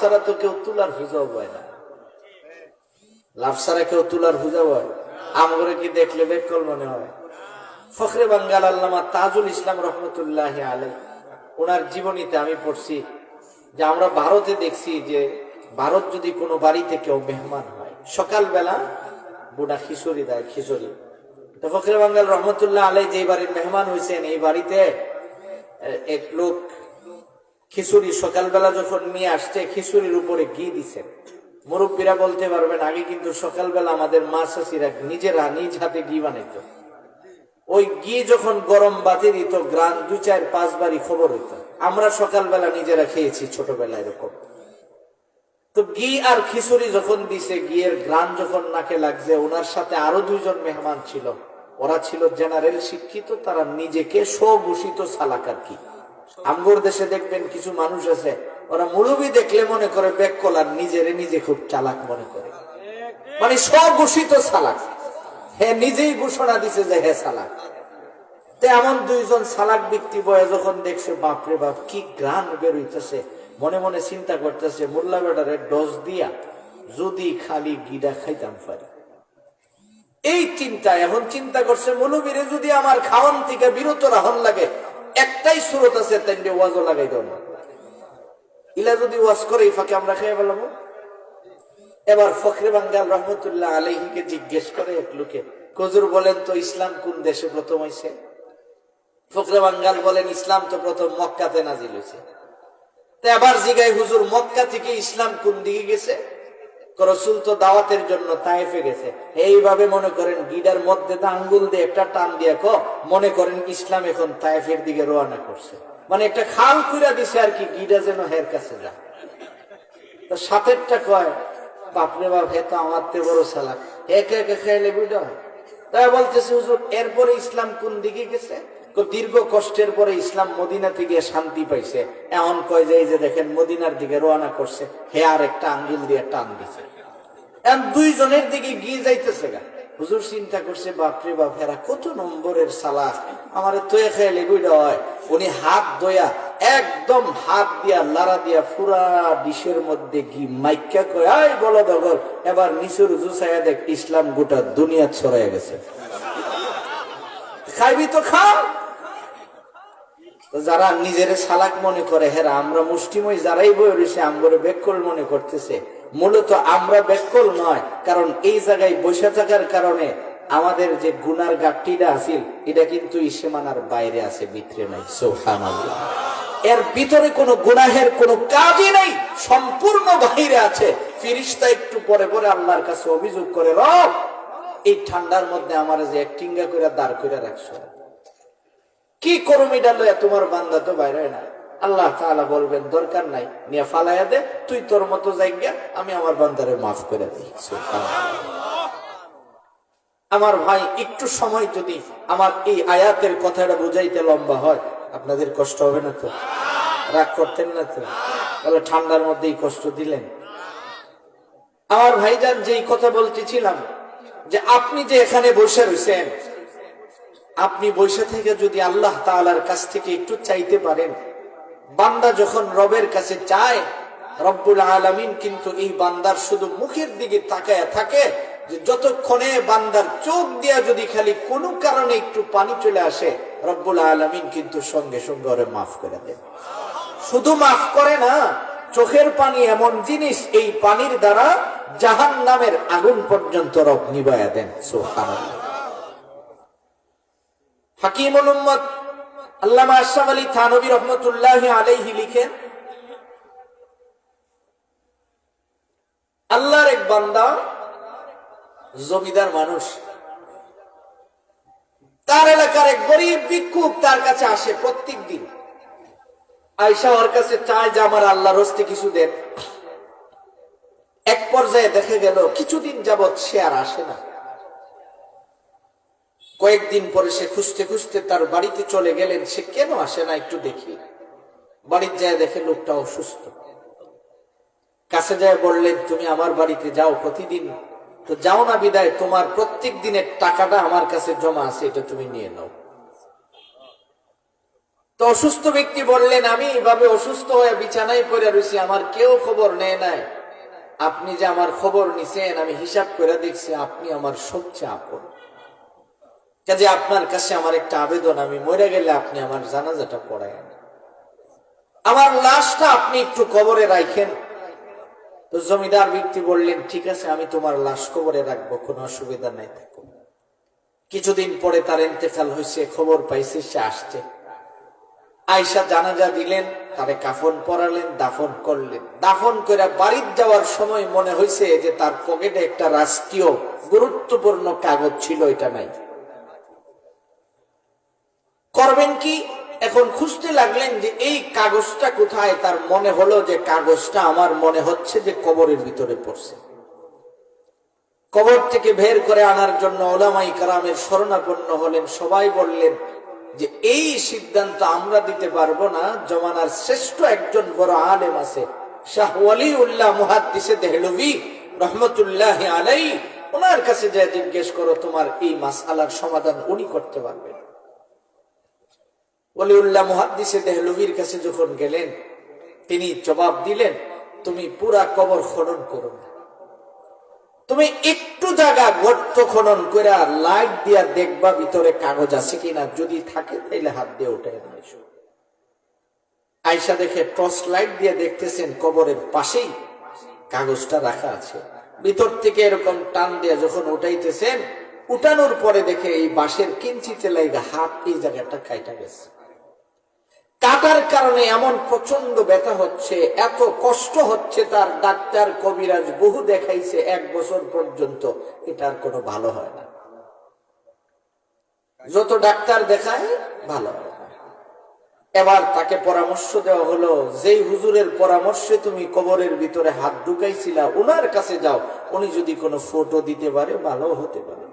ছাড়া তো কেউ তুলার কেউ তুলার হয় কি দেখলে বেকল মনে হয়? তাজুল ইসলাম ওনার জীবনীতে আমি পড়ছি যে আমরা ভারতে দেখছি যে ভারত যদি কোনো বাড়িতে কেউ মেহমান হয়, সকালবেলা বুড়া খিচুড়ি দেয়, খিচুড়ি। তো ফখরে বাঙ্গাল রহমতুল্লাহ আলাই যে বাড়ির মেহমান হয়েছেন এই বাড়িতে এক লোক খিচুড়ি সকালবেলা যখন নিয়ে আসছে, খিচুড়ির উপরে ঘি দিছে। মুরব্বীরা বলতে পারবেন, আগে কিন্তু সকালবেলা আমাদের মা চাষিরা নিজেরা নিজ হাতে ঘি বানাইতো। ওই ঘি যখন গরম বাতি দিত গ্রান দু চার, পাঁচ বারই খবর হইতো। আমরা সকালবেলা নিজেরা খেয়েছি ছোটবেলা এরকম। তো ঘি আর খিচুড়ি যখন দিছে, ঘিয়ের গ্রাম যখন নাকে লাগছে, ওনার সাথে আরও দুইজন মেহমান ছিল। ওরা ছিল জেনারেল শিক্ষিত, তারা নিজেকে স্বঘোষিত সালাকার কি আমগর দেশে দেখবেন কিছু মানুষ আছে, ওরা মুরবি দেখলে মনে করে ব্যাক কলার নিজেরে নিজে খুব চালাক মনে করে। মানে স্বঘোষিত সালাক। হ্যাঁ নিজেই ঘোষণা দিছে যে হ্যাঁ সালাক। এমন দুইজন সালাক ব্যক্তি বয়ে যখন দেখছে, বাপরে বাপ, কি গ্রান বেরোইতেছে। মনে মনে চিন্তা করতেছে, মোল্লা বেটারে ডোজ দিয়া যদি খালি গিডা খাইতাম পারি। এই চিন্তা এখন চিন্তা করছে মৌলবীরে যদি আমার খাওয়ান থেকে বিরত রাহন লাগে একটাই সুরত আছে তাই ওয়াজও লাগাই দেব ইলা যদি ওয়াজ করে ফাঁকে আমরা খেয়ে পেলাম এবার ফখরে বাঙ্গাল রহমতুল্লাহ আলহিকে জিজ্ঞেস করে এক লোকে কজুর বলেন তো ইসলাম কোন দেশে প্রথম হয়েছে ফখরে বাঙ্গাল বলেন, ইসলাম তো প্রথম মক্কাতে নাজিল হয়েছে এবার জিগাই হুজুর, মক্কা থেকে ইসলাম কোন দিকে গেছে? রসুল তো দাওয়াতের জন্য তাইফে গেছে। এইভাবে মনে করেন গিডার মধ্যে আঙ্গুল দিয়ে একটা টান দিয়ে ক, মনে করেন ইসলাম এখন তাইফের দিকে রওনা করছে। মানে একটা খাল কুইরা দিছে আর কি গিডা যেন হের কাছে যায়। তো সাথেরটা কয় বাপরে বাপ, হে তো আমার তে বড় সালাক একে একে খেয়ালে বুঝা তাই বলতেছে, হুজুর, এরপরে ইসলাম কোন দিকে গেছে? কো দীর্ঘ কষ্টের পরে ইসলাম মদিনাতে গিয়ে শান্তি পাইছে। এমন কয় যে যে দেখেন, মদিনার দিকে রওনা করছে, হে আর একটা আঙ্গুল দিয়ে টান দিছে দুইজনের দিকে গিয়ে যাইতেছে গা। হুজুর চিন্তা করছে বাপরে বাপ, হেরা কত নম্বরের সালা। আমার তৈয়া খেয়ালে বুঝা হয়। উনি হাত দয়া একদম হাত দিয়া লারা দিয়া, পুরা ডিশের মধ্যে ঘি মাইকা কয় আই বলো দগল এবার নিচুর জুসাইয়া দেখ, ইসলাম গোটা দুনিয়া ছড়াইয়া গেছে। খাইবি তো খা যারা নিজের সালাক মনে করে, হেরা, আমরা মুষ্টিময় যারাই বই রয়েছে আমরা বেকল মনে করতেছে। মূলত আমরা বেকল নয়, কারণ এই জায়গায় বসে থাকার কারণে আমাদের যে গুনার গাঠটিটা আছিল এটা কিন্তু ইসেমানার বাইরে আছে, ভিতরে নাই। সোহান এর ভিতরে কোনো গুনাহের কোনো কাজই নাই, সম্পূর্ণ বাইরে আছে। ফিরিস্তা একটু পরে পরে আল্লাহর কাছে অভিযোগ করে, রব, এই ঠান্ডার মধ্যে আমার যে একটিঙ্গা করে দাঁড় করে রাখছো। কি করুম এটা লইয়া তোমার বান্দা তো বাইরে না আল্লাহ তাআলা বলবেন, দরকার নাই, নিয়ে ফালাইয়া দে, তুই তোর মতো জায়গা আমি আমার বান্দারে মাফ করে দিই। আমার ভাই, একটু সময় যদি আমার এই আয়াতের কথাটা বুঝাইতে লম্বা হয়, আপনাদের কষ্ট হবে না তো? রাগ করতেন না তো? তাহলে ঠান্ডার মধ্যেই কষ্ট দিলেন। আমার ভাইজান যেই কথা বলতেছিলাম, যে আপনি যে এখানে বসে রয়েছেন আপনি বসে থেকে যদি আল্লাহ তাআলার কাছ থেকে একটু চাইতে পারেন, বান্দা যখন রবের কাছে চায়, রব্বুল আলমিন কিন্তু এই বান্দার শুধু মুখের দিকে তাকায় থাকে যে যতক্ষণে বান্দার চোখ দিয়া যদি খালি কোনো কারণে একটু পানি চলে আসে, রব্বুল আলামিন কিন্তু সঙ্গে সঙ্গে ওরে মাফ করে দেন। শুধু মাফ করে না, চোখের পানি এমন জিনিস, এই পানির দ্বারা জাহান নামের আগুন পর্যন্ত রব নিবায়া দেন, সুবহানাল্লাহ। হাকিমুল উম্মত আল্লামা আলী থানবী রহমতুল্লাহ আলাইহি লিখেন, আল্লাহর এক বান্দা জমিদার মানুষ। তার এলাকার এক গরিব ভিক্ষুক তার কাছে আসে প্রত্যেক দিন। আয়সা ওর কাছে চায় যে আমার আল্লাহর হস্তে কিছু দেন। এক পর্যায়ে দেখে গেল, কিছুদিন যাবৎ সে আর আসে না। কয়েকদিন পরে সে খুঁজতে খুঁজতে তার বাড়িতে চলে গেলেন। সে কেন আসে না একটু দেখি। বাড়ির যায় দেখে লোকটা অসুস্থ। কাছে যায় বললেন, তুমি আমার বাড়িতে যাও প্রতিদিন। তো যাও না বিদায়, তোমার প্রত্যেক দিনের টাকাটা আমার কাছে জমা আছে, এটা তুমি নিয়ে নাও। তো অসুস্থ ব্যক্তি বললেন, আমি এভাবে অসুস্থ হয়ে বিছানায় পড়ে রয়েছি, আমার কেউ খবর নেয় নাই। আপনি যে আমার খবর নিছেন, আমি হিসাব করে দেখছি, আপনি আমার সবচেয়ে আপন। কাজে আপনার কাছে আমার একটা আবেদন, আমি মরে গেলে আপনি আমার জানাজাটা পড়ায় আমার লাশটা আপনি একটু কবরে রাখেন। তো জমিদার ব্যক্তি বললেন, ঠিক আছে, আমি তোমার লাশ কবরে রাখব, কোনো অসুবিধা নাই, থাকো। কিছুদিন পরে তার ইন্তেকাল হয়েছে, খবর পাইছে, সে আসছে। আয়সা জানাজা দিলেন, তারে কাফন পরালেন, দাফন করলেন। দাফন করে বাড়ির যাওয়ার সময় মনে হয়েছে যে তার পকেটে একটা রাষ্ট্রীয় গুরুত্বপূর্ণ কাগজ ছিল এটা নাই। করবেন কি? এখন খুঁজতে লাগলেন যে এই কাগজটা কোথায়? তার মনে হলো যে কাগজটা আমার মনে হচ্ছে যে কবরের ভিতরে পড়ছে। কবর থেকে বের করে আনার জন্য ওলামাই কারামের শরণাপন্ন হলেন। সবাই বললেন যে এই সিদ্ধান্ত আমরা দিতে পারব না। জমানার শ্রেষ্ঠ একজন বড় আলেম আছে, শাহ ওয়ালি উল্লাহ মুহাদ্দিসে দেহলভি রহমতুল্লাহ আলাই ওনার কাছে যা জিজ্ঞেস করো, তোমার এই মাসালার সমাধান উনি করতে পারবেন। ওলিউল্লাহ মুহাদ্দিসে দেহলভির কাছে যখন গেলেন, তিনি জবাব দিলেন, তুমি পুরা কবর খনন করো না। তুমি একটু জায়গা গর্ত খনন করে লাইট দিয়া দেখবা ভিতরে কাগজ আছে কিনা, যদি থাকে তাইলে হাত দিয়ে উঠে এসো। আয়সা দেখে টর্চ লাইট দিয়ে দেখতেছেন কবরের পাশেই কাগজটা রাখা আছে। ভিতর থেকে এরকম টান দিয়ে যখন উঠাইতেছেন, উঠানোর পরে দেখে এই বাঁশের কিঞ্চিতে লাইগা হাত এই জায়গাটা কাইটা গেছে। কাটার কারণে এমন প্রচণ্ড ব্যথা হচ্ছে, এত কষ্ট হচ্ছে তার ডাক্তার কবিরাজ বহু দেখাইছে এক বছর পর্যন্ত। এটার কোনো ভালো হয় না। যত ডাক্তার দেখায়, ভালো এবার তাকে পরামর্শ দেওয়া হলো, যেই হুজুরের পরামর্শে তুমি কবরের ভিতরে হাত ঢুকাইছিলা ওনার কাছে যাও, উনি যদি কোনো ফটো দিতে পারে, ভালো হতে পারে।